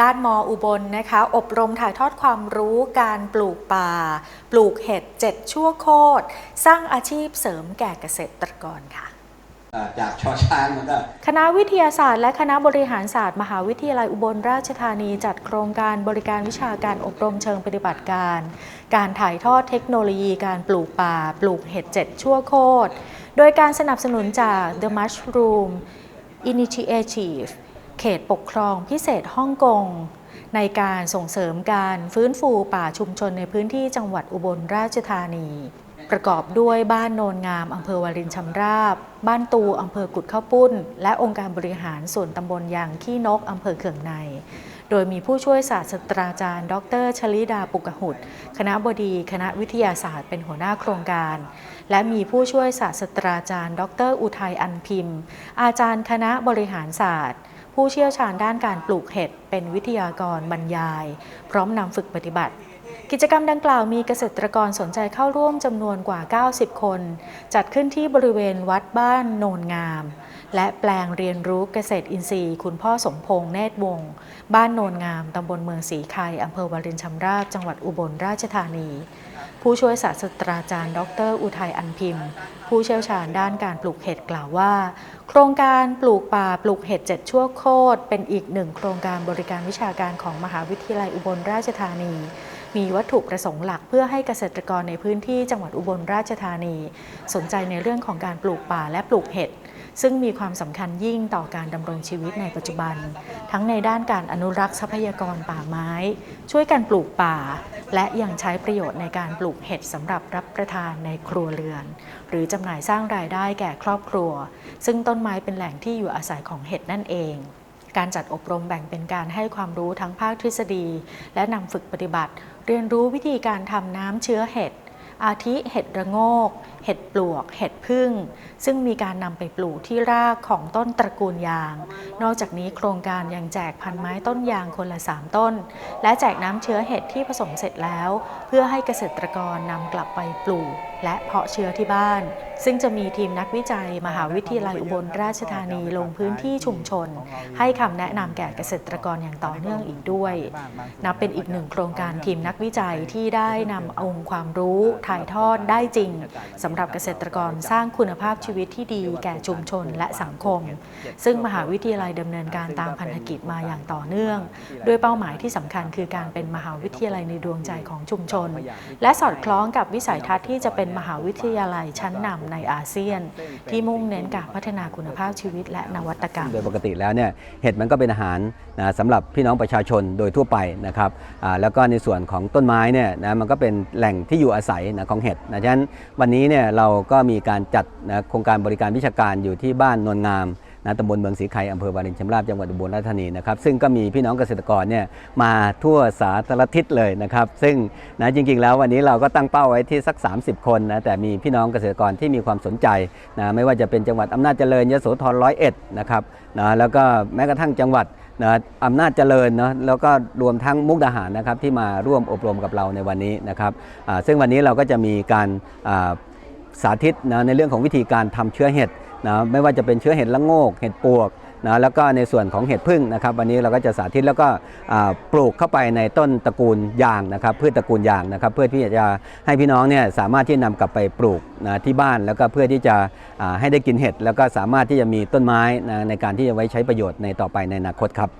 ด้านมออุบลนะคะ อบรมถ่ายทอดความรู้การปลูกป่า ปลูกเห็ดเจ็ดชั่วโคตร สร้างอาชีพเสริมแก่เกษตรกรค่ะอ่าจากชอช้างมันก็คณะวิทยาศาสตร์และคณะบริหารศาสตร์ มหาวิทยาลัยอุบลราชธานีจัดโครงการบริการวิชาการอบรมเชิงปฏิบัติการ การถ่ายทอดเทคโนโลยีการปลูกป่า ปลูกเห็ดเจ็ดชั่วโคตร โดยการสนับสนุนจาก The Mushroom Initiative เขตปกครองพิเศษฮ่องกง ในการส่งเสริมการฟื้นฟูป่าชุมชนในพื้นที่จังหวัดอุบลราชธานี ประกอบด้วยบ้านโนนงามอำเภอวารินชำราบ บ้านตูอำเภอกุดข้าวปุ้น และองค์การบริหารส่วนตำบลยางขี้นกอำเภอเขื่องในโดยมีผู้ช่วยศาสตราจารย์ ดรชลิดาปุกหุดคณะบดีคณะวิทยาศาสตร์เป็นหัวหน้าโครงการ และมีผู้ช่วยศาสตราจารย์ ดร อุทัยอันพิมพ์ อาจารย์คณะบริหารศาสตร์ ผู้เชี่ยวชาญด้านการปลูกเห็ดเป็นวิทยากรบรรยาย พร้อมนำฝึกปฏิบัติ กิจกรรมดังกล่าวมีเกษตรกรสนใจเข้าร่วมจำนวนกว่า 90 คน จัดขึ้นที่บริเวณวัดบ้านโนนงาม และแปลงเรียนรู้เกษตรอินทรีย์ คุณพ่อสมพงษ์เนตรวงศ์บ้านโนนงามตำบลเมืองศรีไข่อำเภอวารินชำราบจังหวัดอุบลราชธานี ผู้ช่วยศาสตราจารย์ ดร อุทัยอันพิมพ์ ผู้เชี่ยวชาญด้านการปลูกเห็ดกล่าวว่า โครงการปลูกป่าปลูกเห็ดเจ็ดชั่วโคตรเป็นอีกหนึ่งโครงการบริการวิชาการของมหาวิทยาลัยอุบลราชธานี มีวัตถุประสงค์หลักเพื่อให้เกษตรกรในพื้นที่จังหวัดอุบลราชธานี สนใจในเรื่องของการปลูกป่าและปลูกเห็ด ซึ่งมีความสำคัญยิ่งต่อการดำรงชีวิตในปัจจุบัน ทั้งในด้านการอนุรักษ์ทรัพยากรป่าไม้ ช่วยกันปลูกป่า และยังใช้ประโยชน์ในการปลูกเห็ดสำหรับรับประทานในครัวเรือน หรือจำหน่ายสร้างรายได้แก่ครอบครัว ซึ่งต้นไม้เป็นแหล่งที่อยู่อาศัยของเห็ดนั่นเองการจัดอบรมแบ่งเป็นการให้ความรู้ทั้งภาคทฤษฎี และนำฝึกปฏิบัติ เรียนรู้วิธีการทำน้ำเชื้อเห็ด อาทิเห็ดระโงก เห็ดปลวก เห็ดพึ่ง ซึ่งมีการนำไปปลูกที่รากของต้นตระกูลยาง นอกจากนี้โครงการยังแจกพันไม้ต้นยางคนละ 3 ต้น และแจกน้ำเชื้อเห็ดที่ผสมเสร็จแล้ว เพื่อให้เกษตรกรนำกลับไปปลูก และเพาะเชื้อที่บ้าน ซึ่งจะมีทีมนักวิจัย มหาวิทยาลัยอุบลราชธานีลงพื้นที่ชุมชน ให้คำแนะนำแก่เกษตรกรอย่างต่อเนื่องอีกด้วย นับเป็นอีกหนึ่งโครงการทีมนักวิจัยที่ได้นำองค์ความรู้ถ่ายทอดได้จริงสำหรับเกษตรกรสร้างคุณภาพชีวิตที่ดีแก่ชุมชนและสังคม ซึ่งมหาวิทยาลัยดำเนินการตามพันธกิจมาอย่างต่อเนื่อง ด้วยเป้าหมายที่สำคัญคือการเป็นมหาวิทยาลัยในดวงใจของชุมชน และสอดคล้องกับวิสัยทัศน์ที่จะเป็นมหาวิทยาลัยชั้นนำในอาเซียน ที่มุ่งเน้นการพัฒนาคุณภาพชีวิตและนวัตกรรม โดยปกติแล้วเนี่ยเห็ดมันก็เป็นอาหารนะสำหรับพี่น้องประชาชนโดยทั่วไปนะครับแล้วก็ในส่วนของต้นไม้เนี่ยนะมันก็เป็นแหล่งที่อยู่อาศัยนะของเห็ดนะฉะนั้นวันนี้เนี่ยเราก็มีการจัดนะโครงการบริการวิชาการอยู่ที่บ้านนนงามนะตำบลเมืองศรีไข่อำเภอวารินชำราบจังหวัดอุบลราชธานีนะครับซึ่งก็มีพี่น้องเกษตรกรเนี่ยมาทั่วสาธารทิศเลยนะครับ ซึ่งนะจริงๆ แล้ววันนี้เราก็ตั้งเป้าไว้ที่สัก 30 คนนะแต่มีพี่น้องเกษตรกรที่มีความสนใจนะไม่ว่าจะเป็นจังหวัดอำนาจเจริญยโสธรร้อยเอ็ดนะครับนะแล้วก็แม้กระทั่งจังหวัดนะอำนาจเจริญเนาะแล้วก็รวมทั้งมุกดาหารนะครับที่มาร่วมอบรมกับเราในวันนี้นะครับซึ่งวันนี้เราก็จะมีการ สาธิตนะในเรื่องของวิธีการทำเชื้อเห็ดนะไม่ว่าจะเป็นเชื้อเห็ดละโงก เห็ดปวกนะแล้วก็ในส่วนของเห็ดพึ่งนะครับ วันนี้เราก็จะสาธิตแล้วก็ปลูกเข้าไปในต้นตระกูลยางนะครับพืชตระกูลยางนะครับ เพื่อที่จะให้พี่น้องเนี่ยสามารถที่นำกลับไปปลูกนะที่บ้านแล้วก็เพื่อที่จะให้ได้กินเห็ด แล้วก็สามารถที่จะมีต้นไม้นะในการที่จะไว้ใช้ประโยชน์ในต่อไปในอนาคตครับ